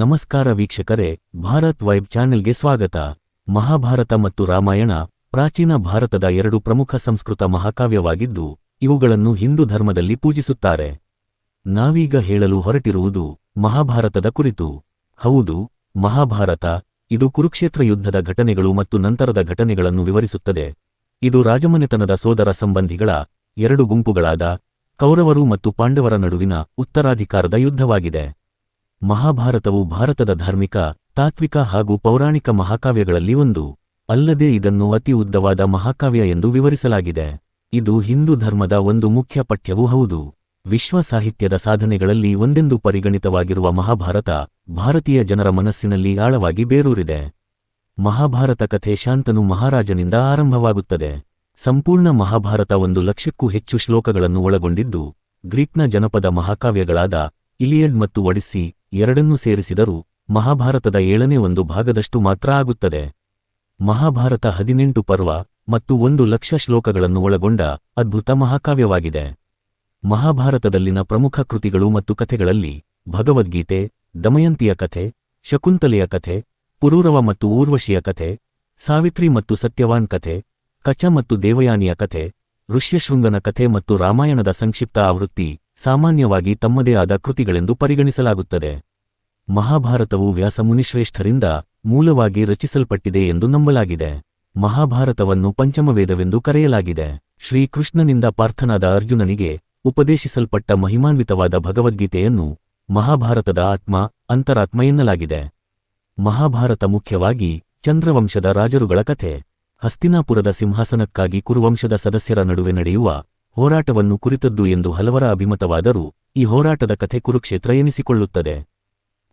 ನಮಸ್ಕಾರ ವೀಕ್ಷಕರೇ, ಭಾರತ್ ವೈಬ್ ಚಾನೆಲ್ಗೆ ಸ್ವಾಗತ. ಮಹಾಭಾರತ ಮತ್ತು ರಾಮಾಯಣ, ಪ್ರಾಚೀನ ಭಾರತದ ಎರಡು ಪ್ರಮುಖ ಸಂಸ್ಕೃತ ಮಹಾಕಾವ್ಯವಾಗಿದ್ದು, ಇವುಗಳನ್ನು ಹಿಂದೂ ಧರ್ಮದಲ್ಲಿ ಪೂಜಿಸುತ್ತಾರೆ. ನಾವೀಗ ಹೇಳಲು ಹೊರಟಿರುವುದು ಮಹಾಭಾರತದ ಕುರಿತು. ಹೌದು, ಮಹಾಭಾರತ, ಇದು ಕುರುಕ್ಷೇತ್ರ ಯುದ್ಧದ ಘಟನೆಗಳು ಮತ್ತು ನಂತರದ ಘಟನೆಗಳನ್ನು ವಿವರಿಸುತ್ತದೆ. ಇದು ರಾಜಮನೆತನದ ಸೋದರ ಸಂಬಂಧಿಗಳ ಎರಡು ಗುಂಪುಗಳಾದ ಕೌರವರು ಮತ್ತು ಪಾಂಡವರ ನಡುವಿನ ಉತ್ತರಾಧಿಕಾರದ ಯುದ್ಧವಾಗಿದೆ. ಮಹಾಭಾರತವು ಭಾರತದ ಧಾರ್ಮಿಕ, ತಾತ್ವಿಕ ಹಾಗೂ ಪೌರಾಣಿಕ ಮಹಾಕಾವ್ಯಗಳಲ್ಲಿ ಒಂದು. ಅಲ್ಲದೆ ಇದನ್ನು ಅತಿ ಉದ್ದವಾದ ಮಹಾಕಾವ್ಯ ಎಂದು ವಿವರಿಸಲಾಗಿದೆ. ಇದು ಹಿಂದೂ ಧರ್ಮದ ಒಂದು ಮುಖ್ಯ ಪಠ್ಯವೂ ಹೌದು. ವಿಶ್ವ ಸಾಹಿತ್ಯದ ಸಾಧನೆಗಳಲ್ಲಿ ಒಂದೆಂದು ಪರಿಗಣಿತವಾಗಿರುವ ಮಹಾಭಾರತ, ಭಾರತೀಯ ಜನರ ಮನಸ್ಸಿನಲ್ಲಿ ಆಳವಾಗಿ ಬೇರೂರಿದೆ. ಮಹಾಭಾರತ ಕಥೆ ಶಾಂತನು ಮಹಾರಾಜನಿಂದ ಆರಂಭವಾಗುತ್ತದೆ. ಸಂಪೂರ್ಣ ಮಹಾಭಾರತ ಒಂದು ಲಕ್ಷಕ್ಕೂ ಹೆಚ್ಚು ಶ್ಲೋಕಗಳನ್ನು ಒಳಗೊಂಡಿದ್ದು, ಗ್ರೀಕ್ನ ಜನಪದ ಮಹಾಕಾವ್ಯಗಳಾದ ಇಲಿಯಡ್ ಮತ್ತು ಒಡಿಸ್ಸಿ ಎರಡನ್ನೂ ಸೇರಿಸಿದರೂ ಮಹಾಭಾರತದ ಏಳನೇ ಒಂದು ಭಾಗದಷ್ಟು ಮಾತ್ರ ಆಗುತ್ತದೆ. ಮಹಾಭಾರತ ಹದಿನೆಂಟು ಪರ್ವ ಮತ್ತು ಒಂದು ಲಕ್ಷ ಶ್ಲೋಕಗಳನ್ನು ಒಳಗೊಂಡ ಅದ್ಭುತ ಮಹಾಕಾವ್ಯವಾಗಿದೆ. ಮಹಾಭಾರತದಲ್ಲಿನ ಪ್ರಮುಖ ಕೃತಿಗಳು ಮತ್ತು ಕಥೆಗಳಲ್ಲಿ ಭಗವದ್ಗೀತೆ, ದಮಯಂತಿಯ ಕಥೆ, ಶಕುಂತಲೆಯ ಕಥೆ, ಪುರೂರವ ಮತ್ತು ಊರ್ವಶಿಯ ಕಥೆ, ಸಾವಿತ್ರಿ ಮತ್ತು ಸತ್ಯವಾನ್ ಕಥೆ, ಕಚ ಮತ್ತು ದೇವಯಾನಿಯ ಕಥೆ, ಋಷ್ಯಶೃಂಗನ ಕಥೆ ಮತ್ತು ರಾಮಾಯಣದ ಸಂಕ್ಷಿಪ್ತ ಆವೃತ್ತಿ ಸಾಮಾನ್ಯವಾಗಿ ತಮ್ಮದೇ ಆದ ಕೃತಿಗಳೆಂದು ಪರಿಗಣಿಸಲಾಗುತ್ತದೆ. ಮಹಾಭಾರತವು ವ್ಯಾಸಮುನಿಶ್ರೇಷ್ಠರಿಂದ ಮೂಲವಾಗಿ ರಚಿಸಲ್ಪಟ್ಟಿದೆ ಎಂದು ನಂಬಲಾಗಿದೆ. ಮಹಾಭಾರತವನ್ನು ಪಂಚಮವೇದವೆಂದು ಕರೆಯಲಾಗಿದೆ. ಶ್ರೀಕೃಷ್ಣನಿಂದ ಪಾರ್ಥನಾದ ಅರ್ಜುನನಿಗೆ ಉಪದೇಶಿಸಲ್ಪಟ್ಟ ಮಹಿಮಾನ್ವಿತವಾದ ಭಗವದ್ಗೀತೆಯನ್ನು ಮಹಾಭಾರತದ ಆತ್ಮ, ಅಂತರಾತ್ಮ ಎನ್ನಲಾಗಿದೆ. ಮಹಾಭಾರತ ಮುಖ್ಯವಾಗಿ ಚಂದ್ರವಂಶದ ರಾಜರುಗಳ ಕಥೆ. ಹಸ್ತಿನಾಪುರದ ಸಿಂಹಾಸನಕ್ಕಾಗಿ ಕುರುವಂಶದ ಸದಸ್ಯರ ನಡುವೆ ನಡೆಯುವ ಹೋರಾಟವನ್ನು ಕುರಿತದ್ದು ಎಂದು ಹಲವರ ಅಭಿಮತವಾದರೂ ಈ ಹೋರಾಟದ ಕಥೆ ಕುರುಕ್ಷೇತ್ರ ಎನಿಸಿಕೊಳ್ಳುತ್ತದೆ.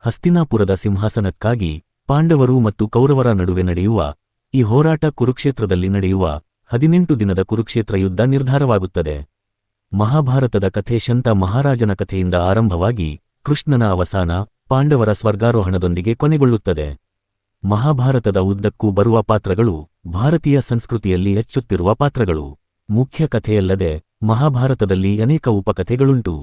ಹಸ್ತಿನಾಪುರದ ಸಿಂಹಾಸನಕ್ಕಾಗಿ ಪಾಂಡವರು ಮತ್ತು ಕೌರವರ ನಡುವೆ ನಡೆಯುವ ಈ ಹೋರಾಟ ಕುರುಕ್ಷೇತ್ರದಲ್ಲಿ ನಡೆಯುವ ಹದಿನೆಂಟು ದಿನದ ಕುರುಕ್ಷೇತ್ರ ಯುದ್ಧ ನಿರ್ಧಾರವಾಗುತ್ತದೆ. ಮಹಾಭಾರತದ ಕಥೆ ಶಂತ ಮಹಾರಾಜನ ಕಥೆಯಿಂದ ಆರಂಭವಾಗಿ ಕೃಷ್ಣನ ಅವಸಾನ ಪಾಂಡವರ ಸ್ವರ್ಗಾರೋಹಣದೊಂದಿಗೆ ಕೊನೆಗೊಳ್ಳುತ್ತದೆ. ಮಹಾಭಾರತದ ಉದ್ದಕ್ಕೂ ಬರುವ ಪಾತ್ರಗಳು ಭಾರತೀಯ ಸಂಸ್ಕೃತಿಯಲ್ಲಿ ಹೆಚ್ಚುತ್ತಿರುವ ಪಾತ್ರಗಳು. ಮುಖ್ಯ ಕಥೆಯಲ್ಲದೆ ಮಹಾಭಾರತದಲ್ಲಿ ಅನೇಕ ಉಪಕಥೆಗಳುಂಟು.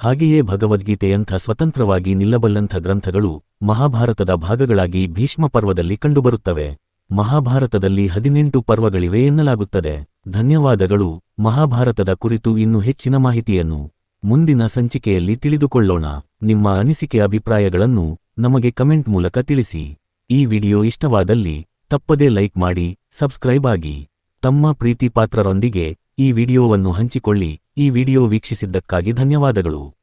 ಹಾಗೆಯೇ ಭಗವದ್ಗೀತೆಯಂಥ ಸ್ವತಂತ್ರವಾಗಿ ನಿಲ್ಲಬಲ್ಲಂಥ ಗ್ರಂಥಗಳು ಮಹಾಭಾರತದ ಭಾಗಗಳಾಗಿ ಭೀಷ್ಮ ಪರ್ವದಲ್ಲಿ ಕಂಡುಬರುತ್ತವೆ. ಮಹಾಭಾರತದಲ್ಲಿ ಹದಿನೆಂಟು ಪರ್ವಗಳಿವೆ ಎನ್ನಲಾಗುತ್ತದೆ. ಧನ್ಯವಾದಗಳು. ಮಹಾಭಾರತದ ಕುರಿತು ಇನ್ನೂ ಹೆಚ್ಚಿನ ಮಾಹಿತಿಯನ್ನು ಮುಂದಿನ ಸಂಚಿಕೆಯಲ್ಲಿ ತಿಳಿದುಕೊಳ್ಳೋಣ. ನಿಮ್ಮ ಅನಿಸಿಕೆ ಅಭಿಪ್ರಾಯಗಳನ್ನು ನಮಗೆ ಕಮೆಂಟ್ ಮೂಲಕ ತಿಳಿಸಿ. ಈ ವಿಡಿಯೋ ಇಷ್ಟವಾದಲ್ಲಿ ತಪ್ಪದೇ ಲೈಕ್ ಮಾಡಿ, ಸಬ್ಸ್ಕ್ರೈಬ್ ಆಗಿ. ತಮ್ಮ ಪ್ರೀತಿ ಪಾತ್ರರೊಂದಿಗೆ ಈ ವಿಡಿಯೋವನ್ನು ಹಂಚಿಕೊಳ್ಳಿ. ಈ ವಿಡಿಯೋ ವೀಕ್ಷಿಸಿದ್ದಕ್ಕಾಗಿ ಧನ್ಯವಾದಗಳು.